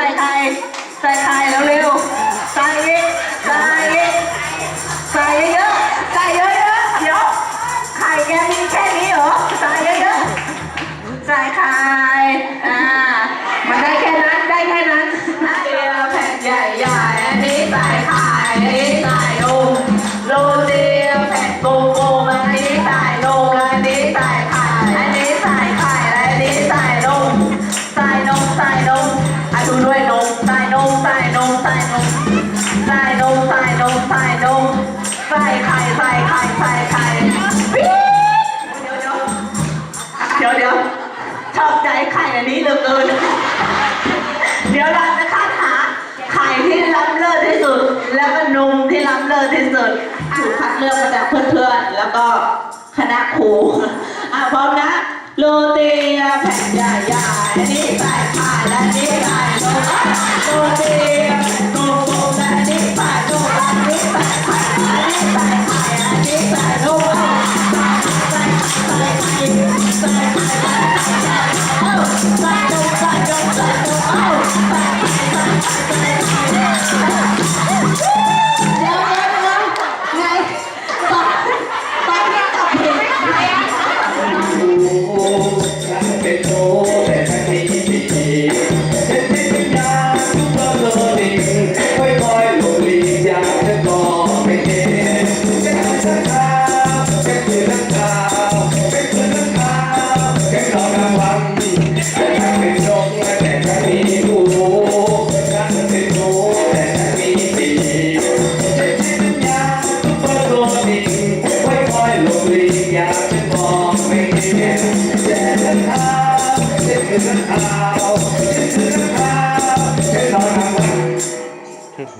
ส่ไข่ใส่ไข่แล้วเร็วๆใส่อีกใส่อีกใส่เยอะๆใส่เยอะๆเดี๋ยวไข่แกมีแค่นี้เหรอใส่เยอะๆใส่ไข่อ่า ดูด้วยนมใส่นมใส่นมใส่นมใส่นมใส่นมใส่นมใส่ไข่ใส่ไข่ใส่ไข่ปี๊ดเดี๋ยวเดี๋ยวเดี๋ยวเดี๋ยวชอบใจไข่อันนี้เหลือเกินเดี๋ยวเราจะคัดหาไข่ที่ล้ำเลิศที่สุด แล้วก็นมที่ล้ำเลิศที่สุดถูกคัดเลือกมาจากเพื่อนๆแล้วก็คณะครูอะพร้อมนะโรตีแผ่นใหญ่ It's an hour, it's an hour.